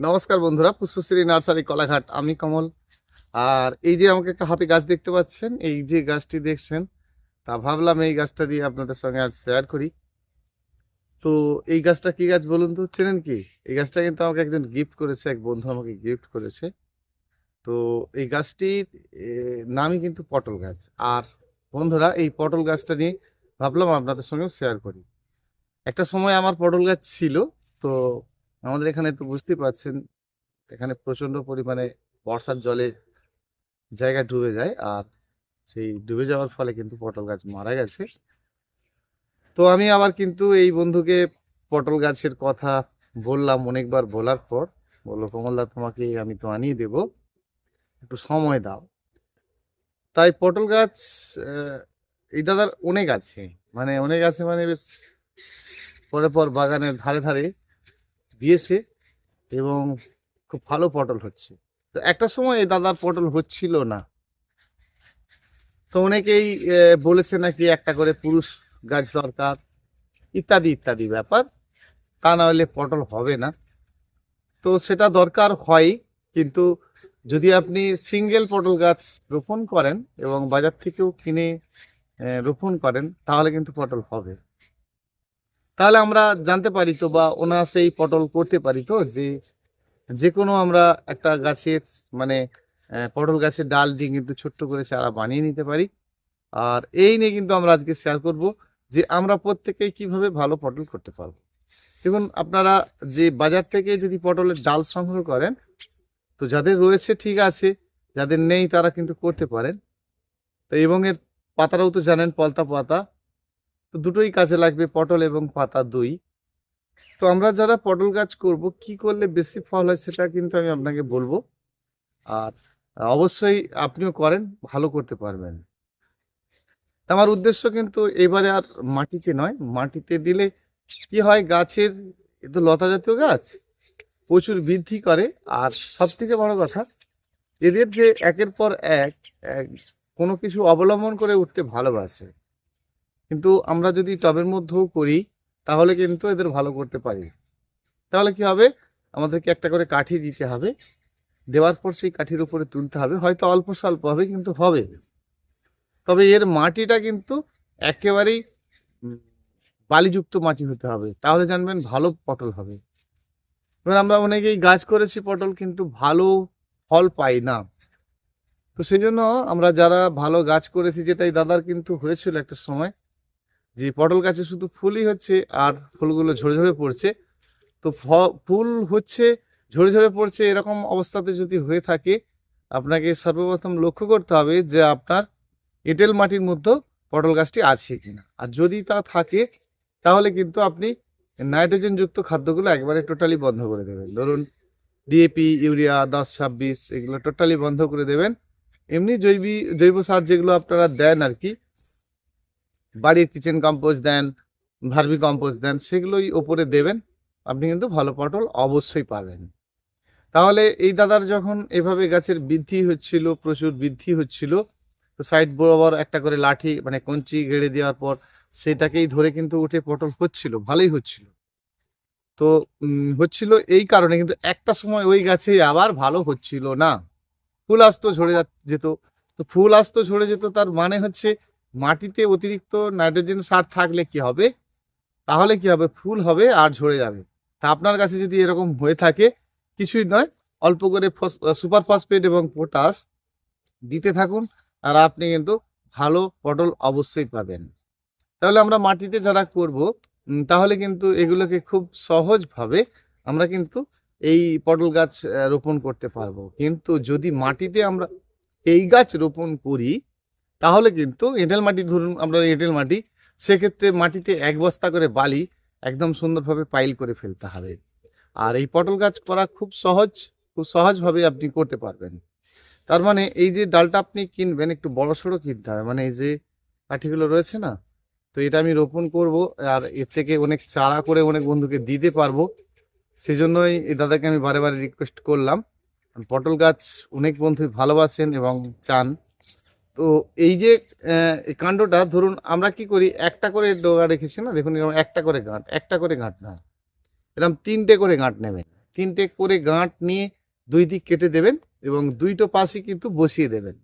নমস্কার বন্ধুরা, পুষ্পশ্রী নার্সারি কলাঘাট। আমি কমল। আর এই যে আমাকে একটা হাতে গাছ দেখতে পাচ্ছেন, এই যে গাছটি দেখছেন, তা ভাবলাম এই গাছটা দিয়ে আপনাদের সঙ্গে আজ শেয়ার করি। তো এই গাছটা কি গাছ বলুন তো, চেনেন কি? এই গাছটা কিন্তু আমাকে একজন গিফট করেছে, এক বন্ধু আমাকে গিফট করেছে। তো এই গাছটির নামই কিন্তু পটল গাছ। আর বন্ধুরা, এই পটল গাছটা নিয়ে ভাবলাম আপনাদের সঙ্গেও শেয়ার করি। একটা সময় আমার পটল গাছ ছিল, তো আমাদের এখানে তো বুঝতেই পারছেন, এখানে প্রচণ্ড পরিমাণে বর্ষার জলে জায়গা ডুবে যায় আর সেই ডুবে যাওয়ার ফলে কিন্তু পটল গাছ মারা গেছে। তো আমি আবার কিন্তু এই বন্ধুকে পটল গাছের কথা বললাম অনেকবার বলার পর, বলল, কমলদা, তোমাকে আমি তো আনিয়ে দেব, একটু সময় দাও। তাই পটল গাছ এই দাদার অনেক আছে মানে অনেক আছে মানে বেশ, পরে পর বাগানের ধারে ধারে দিয়েছে এবং খুব ভালো পটল হচ্ছে। তো একটা সময় এই দাদার পটল হচ্ছিল না। তো অনেকেই বলেছে নাকি একটা করে পুরুষ গাছ দরকার, ইত্যাদি ইত্যাদি ব্যাপার। তা না হলে পটল হবে না। তো সেটা দরকার হয়, কিন্তু যদি আপনি সিঙ্গেল পটল গাছ রোপণ করেন এবং বাজার থেকেও কিনে রোপণ করেন, তাহলে কিন্তু পটল হবে। তাহলে আমরা জানতে পারি তো বা অনায়াসেই পটল করতে পারি তো যে যে কোনো আমরা একটা গাছের মানে পটল গাছের ডাল দিয়ে কিন্তু ছোট্ট করে চারা বানিয়ে নিতে পারি। আর এই নিয়ে কিন্তু আমরা আজকে শেয়ার করব যে আমরা প্রত্যেকেই কীভাবে ভালো পটল করতে পারব। দেখুন, আপনারা যে বাজার থেকে যদি পটলের ডাল সংগ্রহ করেন, তো যাদের রয়েছে ঠিক আছে, যাদের নেই তারা কিন্তু করতে পারেন। তো এবং এর পাতারাও তো জানেন, পলতা পাতা। তো দুটোই কাজে লাগবে, পটল এবং পাতা দুই। তো আমরা যারা পটল গাছ করব, কি করলে বেশি ফল হয় সেটা কিন্তু আমি আপনাকে বলব। আর অবশ্যই আপনিও করেন, ভালো করতে পারবেন। আমার উদ্দেশ্য কিন্তু এবারে আর মাটিতে নয়, মাটিতে দিলে কি হয়, গাছের এ তো লতা জাতীয় গাছ, প্রচুর বৃদ্ধি করে। আর সব থেকে বড় কথা, এদের যে একের পর এক কোনো কিছু অবলম্বন করে উঠতে ভালোবাসে। কিন্তু আমরা যদি টবের মধ্যেও করি, তাহলে কিন্তু এদের ভালো করতে পারি। তাহলে কি হবে? আমাদেরকে একটা করে কাঠি দিতে হবে। দেওয়ার পর সেই কাঠির উপরে তুলতে হবে। হয়তো অল্প স্বল্প হবে, কিন্তু হবে। তবে এর মাটিটা কিন্তু একেবারেই বালিযুক্ত মাটি হতে হবে। তাহলে জানবেন ভালো পটল হবে। এবার আমরা অনেকেই গাছ করেছি পটল, কিন্তু ভালো ফল পাই না। তো সেই জন্য আমরা যারা ভালো গাছ করেছি, যেটাই দাদার কিন্তু হয়েছিল একটা সময় যে পটল গাছে শুধু ফুলই হচ্ছে আর ফুলগুলো ঝরে ঝরে পড়ছে, তো ফুল হচ্ছে, ঝরে ঝরে পড়ছে এরকম অবস্থাতে যদি হয়ে থাকে, আপনাকে সর্বপ্রথম লক্ষ্য করতে হবে যে আপনার এঁটেল মাটির মধ্যে পটল গাছটি আছে কিনা। আর যদি তা থাকে, তাহলে কিন্তু আপনি নাইট্রোজেন যুক্ত খাদ্যগুলো একবারে টোটালি বন্ধ করে দেবেন। ধরুন ডিএপি ইউরিয়া, দশ ছাব্বিশ, এগুলো টোটালি বন্ধ করে দেবেন। এমনি জৈবী, জৈব সার যেগুলো আপনারা দেন আর কি বাড়ির কিচেন কম্পোস্ট দেন, ভার্মি কম্পোস্ট দেন, সেগুলোই ওপরে দেবেন। আপনি কিন্তু ভালো পটল অবশ্যই পাবেন। তাহলে এই দাদার যখন এভাবে গাছের বৃদ্ধি হচ্ছিল, প্রচুর বৃদ্ধি হচ্ছিল, তো সাইড বরাবর একটা করে লাঠি মানে কঞ্চি গেড়ে দেওয়ার পর সেটাকেই ধরে কিন্তু উঠে পটল হচ্ছিল, ভালোই হচ্ছিল। তো হচ্ছিল এই কারণে কিন্তু একটা সময় ওই গাছে আবার ভালো হচ্ছিল না। ফুল আসতো ঝরে যেত। তো ফুল আসতো ঝরে যেত, তার মানে হচ্ছে মাটিতে অতিরিক্ত নাইট্রোজেন সার থাকলে কি হবে? তাহলে কি হবে? ফুল হবে আর ঝরে যাবে। তা আপনার কাছে যদি এরকম হয়ে থাকে, কিছুই নয়, অল্প করে সুপার ফসফেট এবং পটাশ দিতে থাকুন আর আপনি কিন্তু ভালো পটল অবশ্যই পাবেন। তাহলে আমরা মাটিতে যারা করব তাহলে কিন্তু এগুলোকে খুব সহজভাবে আমরা কিন্তু এই পটল গাছ রোপণ করতে পারব। কিন্তু যদি মাটিতে আমরা এই গাছ রোপণ করি তাহলে কিন্তু এঁটেল মাটি ধরুন, আমরা এঁটেল মাটি, সেক্ষেত্রে মাটিতে এক বস্তা করে বালি একদম সুন্দরভাবে পাইল করে ফেলতে হবে। আর এই পটল গাছ করা খুব সহজ, খুব সহজভাবে আপনি করতে পারবেন। তার মানে এই যে ডালটা আপনি কিনবেন, একটু বড় সড়ো কিনতে হবে। মানে এই যে কাঠিগুলো রয়েছে না, তো এটা আমি রোপণ করব আর এর থেকে অনেক চারা করে অনেক বন্ধুকে দিতে পারব। সেই জন্যই এই দাদাকে আমি বারে বারে রিকোয়েস্ট করলাম। পটল গাছ অনেক বন্ধুই ভালোবাসেন এবং চান। তো এই যে কাণ্ডটা ধরুন আমরা কি করি, একটা করে ডগা রেখেছি না? দেখুন, এরকম একটা করে গাঁট, একটা করে গাঁট না। এরকম তিনটে করে গাঁট নেবেন। তিনটে করে গাঁট নিয়ে দুই দিক কেটে দেবেন এবং দুইটো পাশে কিন্তু বসিয়ে দেবেন।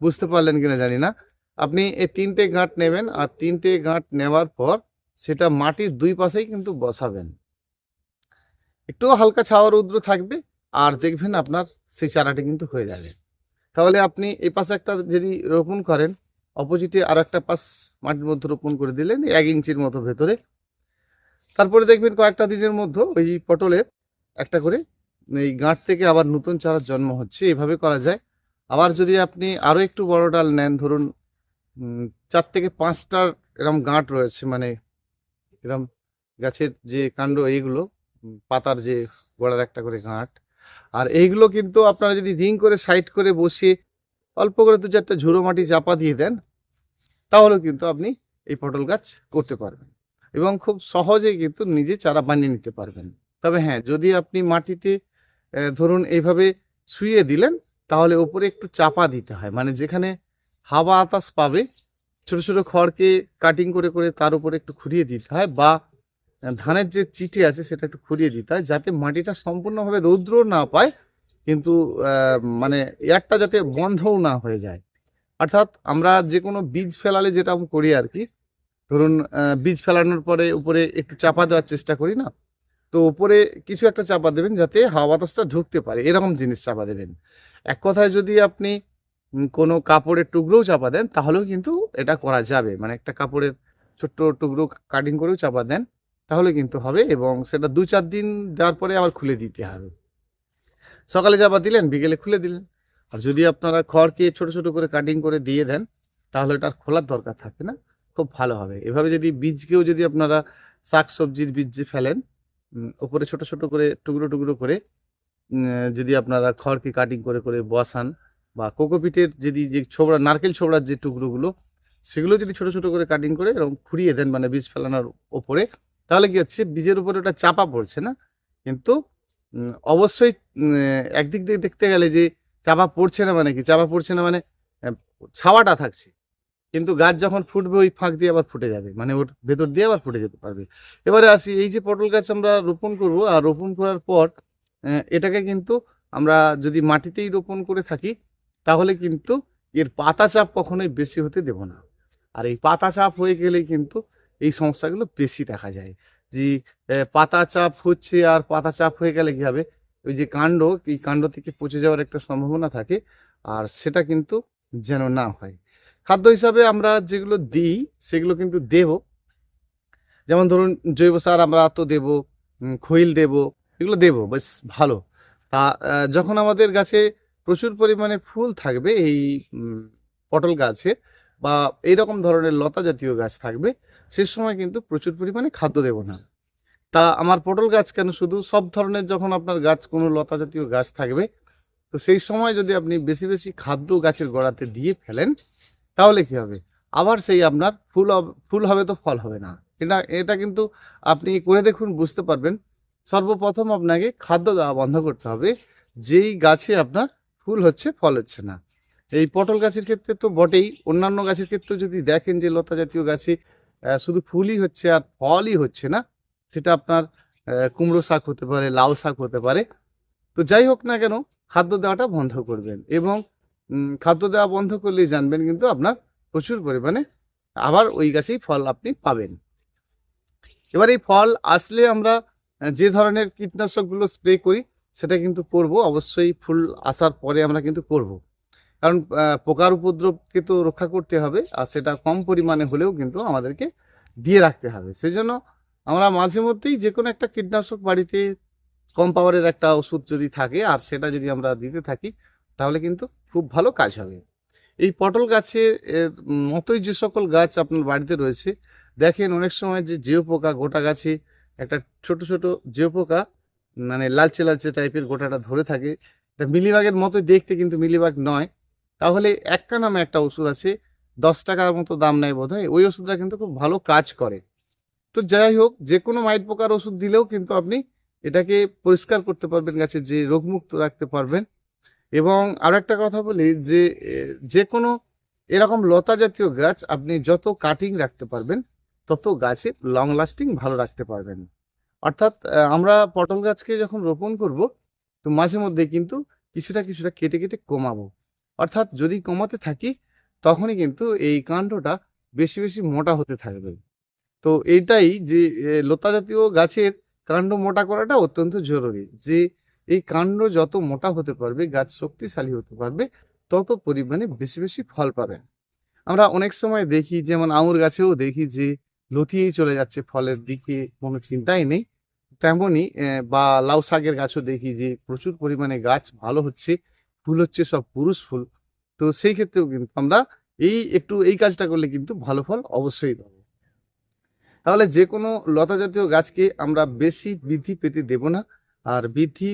বুঝতে পারলেন কিনা জানি না? আপনি এই তিনটে গাঁট নেবেন আর তিনটে গাঁট নেওয়ার পর সেটা মাটির দুই পাশেই কিন্তু বসাবেন। একটু হালকা ছাওয়া রৌদ্র থাকবে আর দেখবেন আপনার সেই চারাটি কিন্তু হয়ে যাবে। তাহলে আপনি এই পাশে একটা যদি রোপণ করেন, অপোজিটে আর একটা পাশ মাটির মধ্যে রোপণ করে দিলেন, এক ইঞ্চির মতো ভেতরে। তারপরে দেখবেন কয়েকটা দিনের মধ্যে ওই পটলের একটা করে এই গাঁট থেকে আবার নতুন চারার জন্ম হচ্ছে, এভাবে করা যায়। আবার যদি আপনি আরও একটু বড় ডাল নেন, ধরুন চার থেকে পাঁচটার এরম গাঁট রয়েছে মানে এরম গাছের যে কাণ্ড, এইগুলো পাতার যে গোড়ার একটা করে গাঁট আর এইগুলো কিন্তু আপনারা যদি রিং করে সাইড করে বসিয়ে অল্প করে দু চারটা ঝুড়ো মাটি চাপা দিয়ে দেন, তাহলেও কিন্তু আপনি এই পটল গাছ করতে পারবেন এবং খুব সহজেই কিন্তু নিজে চারা বানিয়ে নিতে পারবেন। তবে হ্যাঁ যদি আপনি মাটিতে ধরুন এইভাবে শুয়ে দিলেন, তাহলে ওপরে একটু চাপা দিতে হয়। মানে যেখানে হাওয়া আতাস পাবে, ছোট ছোট খড়কে কাটিং করে করে তার উপরে একটু খুঁড়িয়ে দিতে হয় বা ধানের যে চিটে আছে সেটা একটু খুঁড়িয়ে দিতে হয় যাতে মাটিটা সম্পূর্ণভাবে রৌদ্র না পায়, কিন্তু মানে এয়ারটা যাতে বন্ধও না হয়ে যায়। অর্থাৎ আমরা যে কোনো বীজ ফেলালে যেটা করি আর কি, ধরুন বীজ ফেলানোর পরে উপরে একটু চাপা দেওয়ার চেষ্টা করি না? তো উপরে কিছু একটা চাপা দেবেন যাতে হাওয়া বাতাসটা ঢুকতে পারে, এরকম জিনিস চাপা দেবেন। এক কথায় যদি আপনি কোনো কাপড়ের টুকরোও চাপা দেন, তাহলেও কিন্তু এটা করা যাবে। মানে একটা কাপড়ের ছোট্ট টুকরো কাটিং করেও চাপা দেন। তাহলে কিন্তু হবে এবং সেটা দু চার দিন দেওয়ার পরে আবার খুলে দিতে হবে। সকালে চাপা দিলেন, বিকেলে খুলে দিলেন। আর যদি আপনারা খড়কে ছোট ছোট করে কাটিং করে দিয়ে দেন, তাহলে এটা খোলার দরকার থাকে না। খুব ভালো হবে। এভাবে যদি বীজকেও যদি আপনারা শাক সবজির বীজ ফেলেন ওপরে ছোট ছোট করে, টুকরো টুকরো করে যদি আপনারা খড়কে কাটিং করে করে বসান বা কোকোপিটের যদি যে ছোবড়া, নারকেল ছোবড়ার যে টুকরোগুলো, সেগুলো যদি ছোট ছোট করে কাটিং করে এরকম খুঁড়িয়ে দেন মানে বীজ ফেলানোর ওপরে তাহলে কি হচ্ছে? বীজের উপরে ওটা চাপা পড়ছে না? কিন্তু অবশ্যই একদিক দিয়ে দেখতে গেলে যে চাপা পড়ছে না মানে কি? চাপা পড়ছে না মানে ছাওয়াটা থাকছে। কিন্তু গাছ যখন ফুটবে, ওই ফাঁক দিয়ে আবার ফুটে যাবে। মানে ওর ভেতর দিয়ে আবার ফুটে যেতে পারবে। এবারে আসি, এই যে পটল গাছ আমরা রোপণ করব, আর রোপণ করার পর এটাকে কিন্তু আমরা যদি মাটিতেই রোপণ করে থাকি, তাহলে কিন্তু এর পাতা চাপ কখনোই বেশি হতে দেব না। আর এই পাতা চাপ হয়ে গেলে কিন্তু এই সমস্যাগুলো বেশি দেখা যায়। যে পাতা চাপ হচ্ছে আর পাতা চাপ হয়ে গেলে কি হবে? ওই যে কাণ্ড, এই কাণ্ড থেকে পচে যাওয়ার একটা সম্ভাবনা থাকে আর সেটা কিন্তু যেন না হয়। খাদ্য হিসাবে আমরা যেগুলো দিই সেগুলো কিন্তু দেব। যেমন ধরুন, জৈব সার আমরা তো দেব খৈল দেব, এগুলো দেব, বেশ ভালো। তা যখন আমাদের গাছে প্রচুর পরিমাণে ফুল থাকবে এই পটল গাছে বা এইরকম ধরনের লতা জাতীয় গাছ থাকবে, সে সময় কিন্তু প্রচুর পরিমাণে খাদ্য দেব না। তা আমার পটল গাছ কেন? শুধু সব ধরনের যখন আপনার গাছ কোনো লতা জাতীয় গাছ থাকবে, তো সেই সময় যদি আপনি বেশি বেশি খাদ্য গাছের গোড়াতে দিয়ে ফেলেন, তাহলে কি হবে? আবার সেই আপনার ফুল ফুল হবে তো ফল হবে না। এটা এটা কিন্তু আপনি করে দেখুন, বুঝতে পারবেন। সর্বপ্রথম আপনাকে খাদ্য দেওয়া বন্ধ করতে হবে, যেই গাছে আপনার ফুল হচ্ছে, ফল হচ্ছে না। এই পটল গাছের ক্ষেত্রে তো বটেই। অন্যান্য গাছের ক্ষেত্রে যদি দেখেন যে লতা জাতীয় গাছে শুধু ফুলই হচ্ছে আর ফলই হচ্ছে না, সেটা আপনার কুমড়ো শাক হতে পারে, লাউ শাক হতে পারে। তো যাই হোক না কেন, খাদ্য দেওয়াটা বন্ধ করবেন এবং খাদ্য দেওয়া বন্ধ করলেই জানবেন কিন্তু আপনার প্রচুর পরিমাণে আবার ওই গাছেই ফল আপনি পাবেন। এবার এই ফল আসলে আমরা যে ধরনের কীটনাশকগুলো স্প্রে করি, সেটা কিন্তু করব। অবশ্যই ফুল আসার পরে আমরা কিন্তু করব। কারণ পোকার উপদ্রবকে তো রক্ষা করতে হবে, আর সেটা কম পরিমাণে হলেও কিন্তু আমাদেরকে দিয়ে রাখতে হবে। সেই জন্য আমরা মাঝে মধ্যেই যে কোনো একটা কীটনাশক বাড়িতে কম পাওয়ারের একটা ওষুধ যদি থাকে, আর সেটা যদি আমরা দিতে থাকি, তাহলে কিন্তু খুব ভালো কাজ হবে। এই পটল এর মতোই যে সকল গাছ আপনার বাড়িতে রয়েছে, দেখেন অনেক সময় যে জিও পোকা গোটা গাছে একটা ছোট ছোট জিও পোকা মানে লালচে লালচে টাইপের গোটাটা ধরে থাকে। এটা মিলিবাগের মতোই দেখতে কিন্তু মিলিবাগ নয়। তাহলে একটা নামে একটা ওষুধ আছে, দশ টাকার মতো দাম নেয় বোধ হয় ওই ওষুধটা কিন্তু খুব ভালো কাজ করে। তো যাই হোক যে কোনো মাইট পোকার ওষুধ দিলেও কিন্তু আপনি এটাকে পরিষ্কার করতে পারবেন গাছের যে রোগমুক্ত রাখতে পারবেন। এবং আর একটা কথা বলি যে যে কোনো এরকম লতা জাতীয় গাছ আপনি যত কাটিং রাখতে পারবেন, তত গাছে লং লাস্টিং ভালো রাখতে পারবেন। অর্থাৎ আমরা পটল গাছকে যখন রোপণ করব, তো মাঝে মধ্যে কিন্তু কিছুটা কিছুটা কেটে কেটে কমাবো। অর্থাৎ যদি কমাতে থাকি, তখনই কিন্তু এই কাণ্ডটা বেশি বেশি মোটা হতে থাকবে। তো এইটাই যে লতা জাতীয় গাছের কাণ্ড মোটা করাটা অত্যন্ত জরুরি। যে, এই কাণ্ড যত মোটা হতে পারবে, গাছ শক্তিশালী হতে পারবে, তত পরিমাণে বেশি বেশি ফল পাবে। আমরা অনেক সময় দেখি, যেমন আঙুর গাছেও দেখি যে, লতিয়েই চলে যাচ্ছে ফলের দিকে, কোনো চিন্তাই নেই। তেমনই বা লাউ শাকের গাছও দেখি যে, প্রচুর পরিমাণে গাছ ভালো হচ্ছে। ফুল হচ্ছে সব পুরুষ ফুল। তো সেই ক্ষেত্রেও কিন্তু আমরা এই একটু এই কাজটা করলে কিন্তু ভালো ফল অবশ্যই পাবো। তাহলে যে কোনো লতা জাতীয় গাছকে আমরা বেশি বৃদ্ধি পেতে দেব না। আর বৃদ্ধি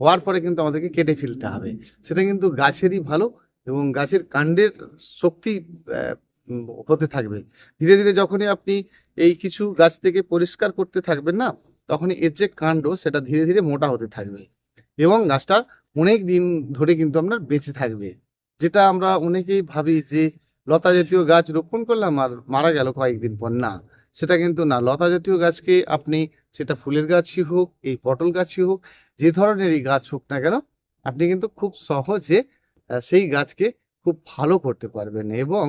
হওয়ার পরে কিন্তু আমাদেরকে কেটে ফেলতে হবে। সেটা কিন্তু গাছেরই ভালো এবং গাছের কাণ্ডের শক্তি হতে থাকবে। ধীরে ধীরে যখনই আপনি এই কিছু গাছ থেকে পরিষ্কার করতে থাকবেন না, তখনই এর যে কাণ্ড, সেটা ধীরে ধীরে মোটা হতে থাকবে। এবং গাছটা অনেক দিন ধরে কিন্তু আপনার বেঁচে থাকবে। যেটা আমরা অনেকেই ভাবি যে, লতা জাতীয় গাছ রোপণ করলাম আর মারা গেল কয়েকদিন পর। না, সেটা কিন্তু না। লতা জাতীয় গাছকে আপনি, সেটা ফুলের গাছই হোক, এই পটল গাছই হোক, যে ধরনেরই গাছ হোক না কেন, আপনি কিন্তু খুব সহজে সেই গাছকে খুব ভালো করতে পারবেন এবং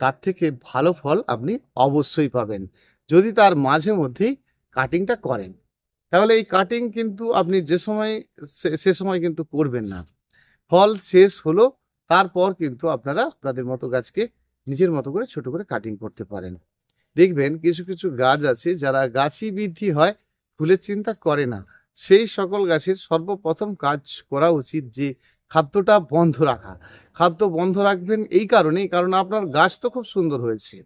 তার থেকে ভালো ফল আপনি অবশ্যই পাবেন। যদি তার মাঝে মধ্যেই কাটিংটা করেন। তাহলে এই কাটিং কিন্তু আপনি যে সময়, সে- সময় কিন্তু করবেন না। ফল শেষ হলো, তারপর কিন্তু আপনারা আপনাদের মতো গাছকে নিজের মতো করে ছোট করে কাটিং করতে পারেন। দেখবেন কিছু কিছু গাছ আছে যারা গাছই বৃদ্ধি হয়, ফুলের চিন্তা করে না। সেই সকল গাছের সর্বপ্রথম কাজ করা উচিত যে খাদ্যটা বন্ধ রাখা। খাদ্য বন্ধ রাখবেন এই কারণেই, কারণ আপনার গাছ তো খুব সুন্দর হয়েছে।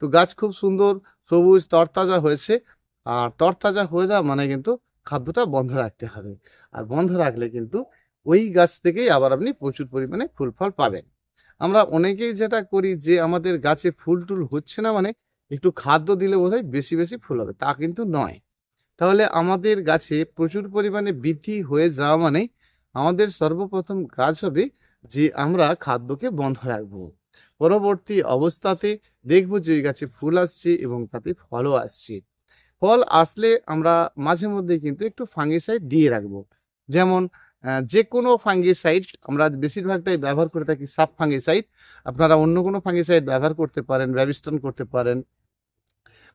তো গাছ খুব সুন্দর, সবুজ, তরতাজা হয়েছে। আর তরতাজা হয়ে যাওয়া মানে কিন্তু খাদ্যটা বন্ধ রাখতে হবে। আর বন্ধ রাখলে কিন্তু ওই গাছ থেকেই আবার আপনি প্রচুর পরিমাণে ফুল ফল পাবেন। আমরা অনেকেই যেটা করি যে আমাদের গাছে ফুল টুল হচ্ছে না মানে একটু খাদ্য দিলে বোধহয় বেশি বেশি ফুল হবে, তা কিন্তু নয়। তাহলে আমাদের গাছে প্রচুর পরিমাণে বৃদ্ধি হয়ে যাওয়া মানে আমাদের সর্বপ্রথম কাজ হবে যে আমরা খাদ্যকে বন্ধ রাখব। পরবর্তী অবস্থাতে দেখব যে ওই গাছে ফুল আসছে এবং তাতে ফলও আসছে। ফল আসলে আমরা মাঝে মধ্যে কিন্তু একটু ফাঙ্গিসাইড দিয়ে রাখব। যেমন যে কোনো ফাঙ্গিসাইড আমরা বেশিরভাগটাই ব্যবহার করে থাকি সাব ফাঙ্গিসাইড আপনারা অন্য কোনো ফাঙ্গিসাইড ব্যবহার করতে পারেন ব্যাবিস্টন করতে পারেন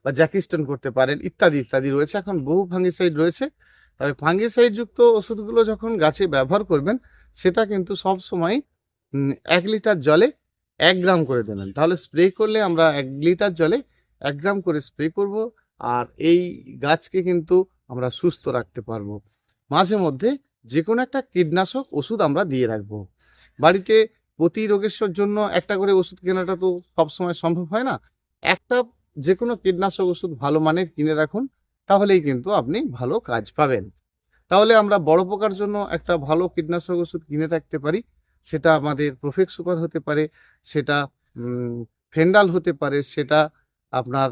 বা জ্যাকিস্টন করতে পারেন, ইত্যাদি ইত্যাদি রয়েছে। এখন বহু ফাঙ্গিসাইড রয়েছে। তবে ফাঙ্গিসাইড যুক্ত ওষুধগুলো যখন গাছে ব্যবহার করবেন, সেটা কিন্তু সব সময় এক লিটার জলে এক গ্রাম করে দেবেন। তাহলে স্প্রে করলে আমরা এক লিটার জলে এক গ্রাম করে স্প্রে করব। আর এই গাছকে কিন্তু আমরা সুস্থ রাখতে পারব। মাঝে মধ্যে যে কোনো একটা কীটনাশক ওষুধ আমরা দিয়ে রাখব। বাড়িতে প্রতি রোগের জন্য একটা করে ওষুধ কেনাটা তো সবসময় সম্ভব হয় না। একটা যে কোনো কীটনাশক ওষুধ ভালো মানের কিনে রাখুন, তাহলেই কিন্তু আপনি ভালো কাজ পাবেন। তাহলে আমরা বড় পোকার জন্য একটা ভালো কীটনাশক ওষুধ কিনে থাকতে পারি। সেটা আমাদের প্রোফেক্স সুপার হতে পারে, সেটা ফেন্ডাল হতে পারে, সেটা আপনার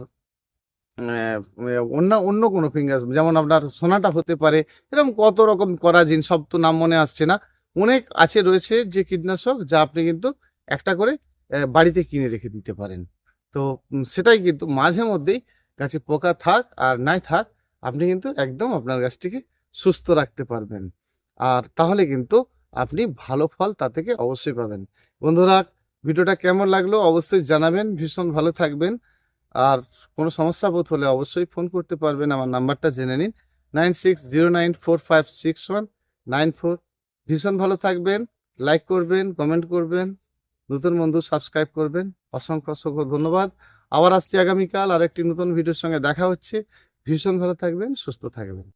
অন্য অন্য কোনো ফিঙ্গার যেমন আপনার সোনাটা হতে পারে, এরকম কত রকম করা করাজিন সব তো নাম মনে আসছে না। অনেক আছে রয়েছে যে কীটনাশক, যা আপনি কিন্তু একটা করে বাড়িতে কিনে রেখে দিতে পারেন। তো সেটাই কিন্তু মাঝে মধ্যেই গাছে পোকা থাক আর নাই থাক, আপনি কিন্তু একদম আপনার গাছটিকে সুস্থ রাখতে পারবেন। আর তাহলে কিন্তু আপনি ভালো ফল তা থেকে অবশ্যই পাবেন। বন্ধুরা, ভিডিওটা কেমন লাগল অবশ্যই জানাবেন। ভীষণ ভালো থাকবেন। আর কোনো সমস্যা বোধ হলে অবশ্যই ফোন করতে পারবেন। আমার নাম্বারটা জেনে নিন। Nine six zero nine four five six one. Nine four. ভীষণ ভালো থাকবেন, লাইক করবেন, কমেন্ট করবেন, নতুন বন্ধু সাবস্ক্রাইব করবেন। অসংখ্য অসংখ্য ধন্যবাদ। আবার আসছি আগামীকাল আর একটি নতুন ভিডিওর সঙ্গে দেখা হচ্ছে। ভীষণ ভালো থাকবেন, সুস্থ থাকবেন।